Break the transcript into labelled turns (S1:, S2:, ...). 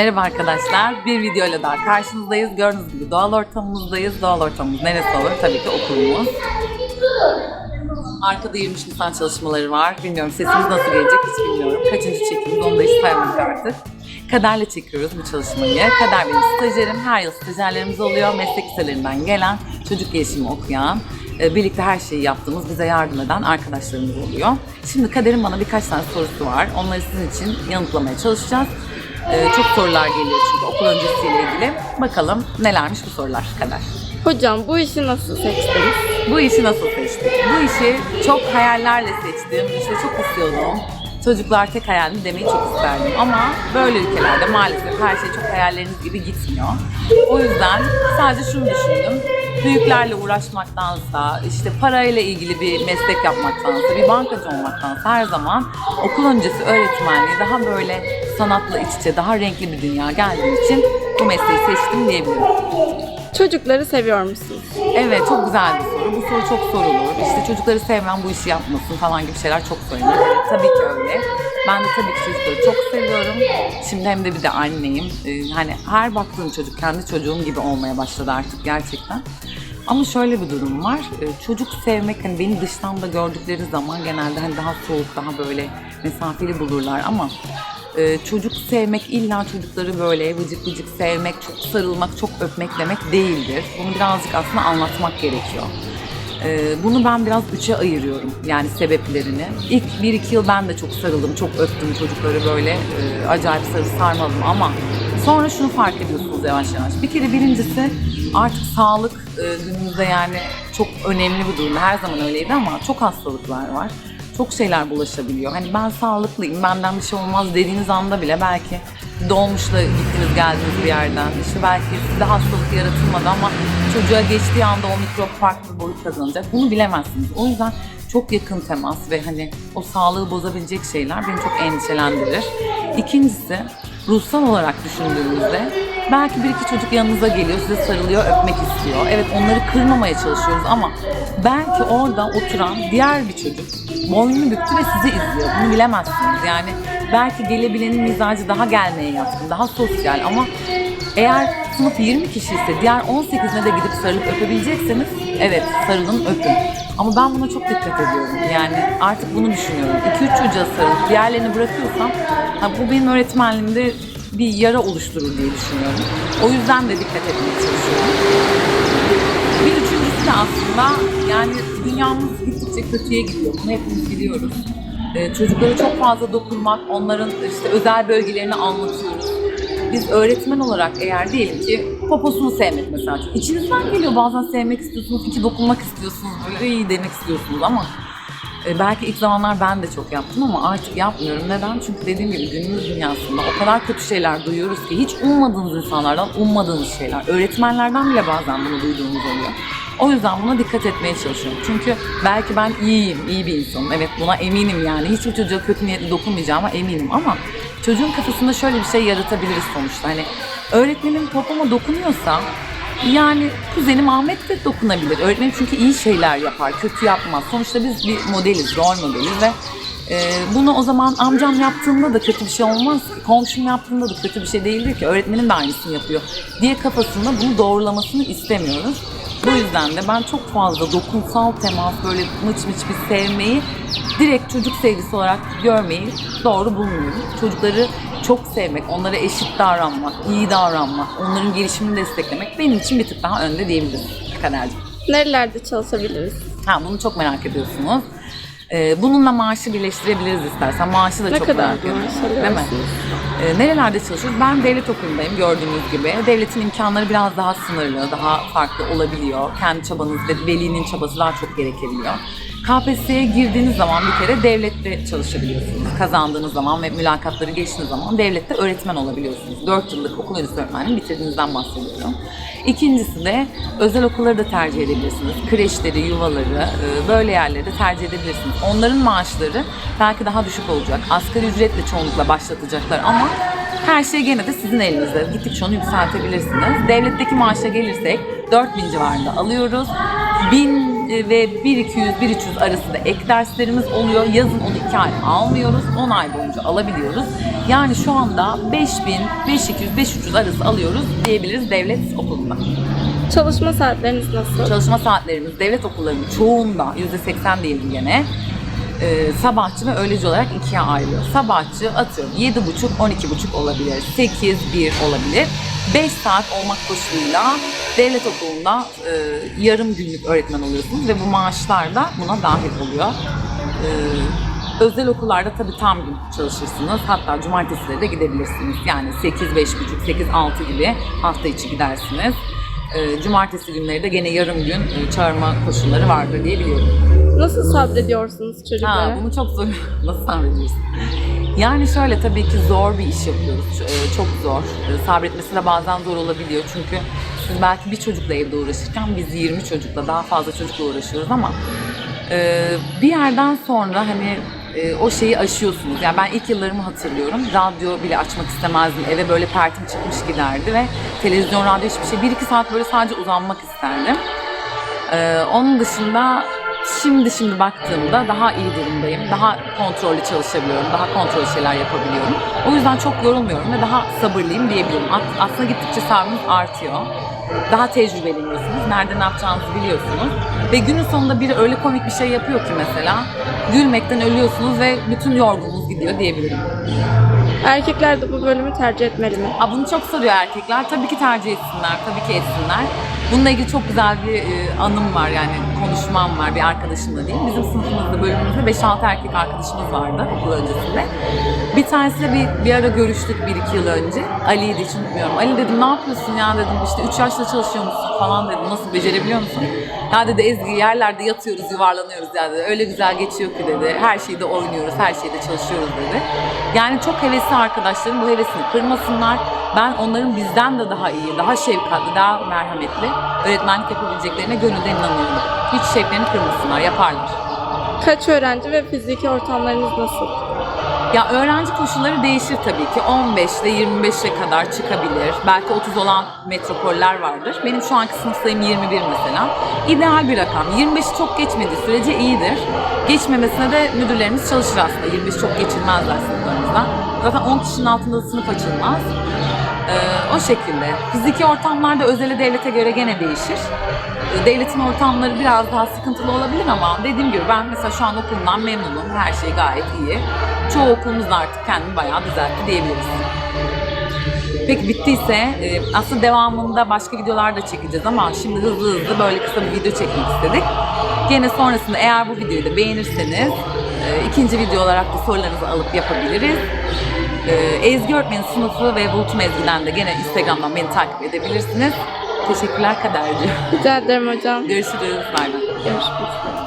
S1: Merhaba arkadaşlar. Bir videoyla daha karşınızdayız. Gördüğünüz gibi doğal ortamımızdayız. Doğal ortamımız neresi olur? Tabii ki okulumuz. Arkada 23 Nisan çalışmaları var. Bilmiyorum sesimiz nasıl gelecek hiç bilmiyorum. Kaçıncı çekimimiz onu da hiç saymadık artık. Kader'le çekiyoruz bu çalışmayı. Kader benim stajyerim. Her yıl stajyerlerimiz oluyor. Meslek liselerinden gelen, çocuk gelişimi okuyan, e, birlikte her şeyi yaptığımız, bize yardım eden arkadaşlarımız oluyor. Şimdi Kader'in bana birkaç tane sorusu var. Onları sizin için yanıtlamaya çalışacağız. E, Çok sorular geliyor çünkü okul öncesiyle ilgili. Bakalım nelermiş bu sorular Kader.
S2: Hocam bu işi nasıl seçtiniz?
S1: Bu işi nasıl seçtik? Bu işi çok hayallerle seçtim. İşte çok istiyordum. Çocuklar tek hayalim demeyi çok isterdim. Ama böyle ülkelerde maalesef her şey çok hayalleriniz gibi gitmiyor. O yüzden sadece şunu düşündüm. Büyüklerle uğraşmaktansa, işte parayla ilgili bir meslek yapmaktansa, bir bankacı olmaktansa her zaman okul öncesi öğretmenliği daha böyle sanatla iç içe, daha renkli bir dünya geldiği için bu mesleği seçtim diyebilirim.
S2: Çocukları seviyor musunuz?
S1: Evet çok güzel bir soru. Bu soru çok sorulur. İşte çocukları sevmem bu işi yapmasın falan gibi şeyler çok. Evet tabii ki öyle. Ben de tabii ki çocukları çok seviyorum. Şimdi hem de bir de anneyim. Ee, hani her baktığım çocuk kendi çocuğum gibi olmaya başladı artık gerçekten. Ama şöyle bir durum var. Ee, Çocuk sevmek hani beni dıştan da gördükleri zaman genelde hani daha soğuk, daha böyle mesafeli bulurlar ama ee, çocuk sevmek illa çocukları böyle vıcık vıcık sevmek, çok sarılmak, çok öpmek demek değildir. Bunu birazcık aslında anlatmak gerekiyor. Ee, bunu ben biraz üçe ayırıyorum yani sebeplerini. İlk 1-2 yıl ben de çok sarıldım, çok öptüm çocukları böyle e, acayip sarı sarmadım ama sonra şunu fark ediyorsunuz yavaş yavaş. Bir kere birincisi artık sağlık e, günümüzde yani çok önemli bir durum. Her zaman öyleydi ama çok hastalıklar var çok şeyler bulaşabiliyor. Hani ben sağlıklıyım, benden bir şey olmaz dediğiniz anda bile belki doğmuşla gittiniz geldiniz bir yerden. İşte belki sizde hastalık yaratılmadı ama çocuğa geçtiği anda o mikrop farklı boyut kazanacak. Bunu bilemezsiniz. O yüzden çok yakın temas ve hani o sağlığı bozabilecek şeyler beni çok endişelendirir. İkincisi ruhsal olarak düşündüğümüzde belki bir iki çocuk yanınıza geliyor, size sarılıyor, öpmek istiyor. Evet onları kırmamaya çalışıyoruz ama belki orada oturan diğer bir çocuk boynunu büktü ve sizi izliyor. Bunu bilemezsiniz. Yani belki gelebilenin mizacı daha gelmeye yatkın, daha sosyal ama eğer sınıf 20 kişi ise diğer 18'ine de gidip sarılıp öpebilecekseniz evet sarılın öpün. Ama ben buna çok dikkat ediyorum. Yani artık bunu düşünüyorum. 2-3 çocuğa sarılıp diğerlerini bırakıyorsam ha, bu benim öğretmenliğimde bir yara oluşturur diye düşünüyorum. O yüzden de dikkat etmeye çalışıyorum. Bir üçüncüsü de aslında yani dünyamız gittikçe kötüye gidiyor. Bunu hepimiz biliyoruz. Ee, çocuklara çok fazla dokunmak, onların işte özel bölgelerini anlatıyoruz. Biz öğretmen olarak eğer diyelim ki poposunu sevmek mesela. İçinizden geliyor bazen sevmek istiyorsunuz, iki dokunmak istiyorsunuz, böyle iyi demek istiyorsunuz ama e, belki ilk zamanlar ben de çok yaptım ama artık yapmıyorum. Neden? Çünkü dediğim gibi günümüz dünyasında o kadar kötü şeyler duyuyoruz ki hiç ummadığınız insanlardan ummadığınız şeyler. Öğretmenlerden bile bazen bunu duyduğumuz oluyor. O yüzden buna dikkat etmeye çalışıyorum. Çünkü belki ben iyiyim, iyi bir insanım. Evet buna eminim yani. Hiçbir çocuğa kötü niyetli dokunmayacağıma eminim ama çocuğun kafasında şöyle bir şey yaratabiliriz sonuçta. Hani öğretmenim popoma dokunuyorsa yani kuzenim Ahmet de dokunabilir. Öğretmenim çünkü iyi şeyler yapar, kötü yapmaz. Sonuçta biz bir modeliz, rol modeliz ve e, bunu o zaman amcam yaptığında da kötü bir şey olmaz ki. Komşum yaptığında da kötü bir şey değildir ki. Öğretmenim de aynısını yapıyor diye kafasında bunu doğrulamasını istemiyoruz. Bu yüzden de ben çok fazla dokunsal temas, böyle mıç mıç bir sevmeyi direkt çocuk sevgisi olarak görmeyi doğru bulmuyorum. Çocukları çok sevmek, onlara eşit davranmak, iyi davranmak, onların gelişimini desteklemek benim için bir tık daha önde diyebiliriz Kader'cim.
S2: Nerelerde çalışabiliriz?
S1: Ha bunu çok merak ediyorsunuz. Ee, bununla maaşı birleştirebiliriz istersen. Maaşı da
S2: Ne
S1: çok
S2: kadar
S1: ediyorum.
S2: maaş
S1: Değil mi? Ee, nerelerde çalışıyoruz? Ben devlet okulundayım gördüğünüz gibi. Devletin imkanları biraz daha sınırlı, daha farklı olabiliyor. Kendi çabanız ve velinin çabası daha çok gerekebiliyor. KPSS'ye girdiğiniz zaman bir kere devlette çalışabiliyorsunuz. Kazandığınız zaman ve mülakatları geçtiğiniz zaman devlette öğretmen olabiliyorsunuz. 4 yıllık okul öncesi öğretmenliği bitirdiğinizden bahsediyorum. İkincisi de özel okulları da tercih edebilirsiniz. Kreşleri, yuvaları, e, böyle yerleri de tercih edebilirsiniz. Onların maaşları belki daha düşük olacak. Asgari ücretle çoğunlukla başlatacaklar ama her şey gene de sizin elinizde. Gittikçe onu yükseltebilirsiniz. Devletteki maaşa gelirsek 4000 civarında alıyoruz. 1000 e, ve 1-200-1-300 arası da ek derslerimiz oluyor. Yazın onu 2 ay almıyoruz. 10 ay boyunca alabiliyoruz. Yani şu anda 5000, 5200, 5300 arası alıyoruz diyebiliriz devlet okulunda.
S2: Çalışma saatleriniz nasıl?
S1: Çalışma saatlerimiz devlet okullarının çoğunda %80 diyelim gene e, sabahçı ve öğleci olarak ikiye ayrılıyor. Sabahçı atıyorum 7.30-12.30 olabilir, 8-1 olabilir. 5 saat olmak koşuluyla devlet okulunda e, yarım günlük öğretmen oluyorsunuz ve bu maaşlar da buna dahil oluyor. E, özel okullarda tabii tam gün çalışırsınız. Hatta cumartesileri de gidebilirsiniz. Yani 8-5.30, 8-6 gibi hafta içi gidersiniz. E, cumartesi günleri de gene yarım gün e, çağırma koşulları vardır diye biliyorum.
S2: Nasıl sabrediyorsunuz
S1: Ha,
S2: çocuklara?
S1: bunu çok zor. Nasıl sabrediyorsun? Yani şöyle tabii ki zor bir iş yapıyoruz. E, Çok zor. E, Sabretmesi de bazen zor olabiliyor. Çünkü siz belki bir çocukla evde uğraşırken biz 20 çocukla daha fazla çocukla uğraşıyoruz ama e, bir yerden sonra hani o şeyi aşıyorsunuz. Yani ben ilk yıllarımı hatırlıyorum. Radyo bile açmak istemezdim. Eve böyle pertim çıkmış giderdi ve televizyon, radyo hiçbir şey. Bir iki saat böyle sadece uzanmak isterdim. Ee, onun dışında şimdi şimdi baktığımda daha iyi durumdayım. Daha kontrollü çalışabiliyorum. Daha kontrollü şeyler yapabiliyorum. O yüzden çok yorulmuyorum ve daha sabırlıyım diyebilirim. Aslında gittikçe sabrınız artıyor. Daha tecrübeleniyorsunuz. Nerede ne yapacağınızı biliyorsunuz. Ve günün sonunda biri öyle komik bir şey yapıyor ki mesela gülmekten ölüyorsunuz ve bütün yorgunluğunuz gidiyor diyebilirim.
S2: Erkekler de bu bölümü tercih etmeli mi?
S1: Aa, bunu çok soruyor erkekler. Tabii ki tercih etsinler, tabii ki etsinler. Bununla ilgili çok güzel bir e, anım var yani konuşmam var bir arkadaşımla diyeyim. Bizim sınıfımızda bölümümüzde 5-6 erkek arkadaşımız vardı okul öncesinde. Bir tanesiyle bir, bir ara görüştük 1-2 yıl önce. Ali'ydi hiç unutmuyorum. Ali dedim ne yapıyorsun ya dedim işte 3 yaşta çalışıyor musun falan dedim. Nasıl becerebiliyor musun? Ya dedi Ezgi yerlerde yatıyoruz yuvarlanıyoruz ya dedi. Öyle güzel geçiyor ki dedi. Her şeyde oynuyoruz, her şeyde çalışıyoruz dedi. Yani çok hevesli arkadaşlarım bu hevesini kırmasınlar. Ben onların bizden de daha iyi, daha şefkatli, daha merhametli öğretmenlik yapabileceklerine gönülden inanıyorum. Hiç şevklerini kırmasınlar, yaparlar.
S2: Kaç öğrenci ve fiziki ortamlarınız nasıl?
S1: Ya öğrenci koşulları değişir tabii ki. 15 ile 25'e kadar çıkabilir. Belki 30 olan metropoller vardır. Benim şu anki sınıf sayım 21 mesela. İdeal bir rakam. 25'i çok geçmediği sürece iyidir. Geçmemesine de müdürlerimiz çalışır aslında. 25 çok geçilmezler sınıflarımızda. Zaten 10 kişinin altında da sınıf açılmaz. Ee, o şekilde. Fiziki ortamlarda özele devlete göre gene değişir. Ee, Devletin ortamları biraz daha sıkıntılı olabilir ama dediğim gibi ben mesela şu an okulumdan memnunum. Her şey gayet iyi. Çoğu okulumuz da artık kendini bayağı düzeltti diyebiliriz. Peki bittiyse e, aslında devamında başka videolar da çekeceğiz ama şimdi hızlı hızlı böyle kısa bir video çekmek istedik. Gene sonrasında eğer bu videoyu da beğenirseniz e, ikinci video olarak da sorularınızı alıp yapabiliriz. E, Ezgi Öğretmenin sınıfı ve Bulutum Ezgi'den de gene Instagram'dan beni takip edebilirsiniz. Teşekkürler Kaderci.
S2: Rica ederim hocam.
S1: Görüşürüz. Bay bay.
S2: Görüşmek üzere.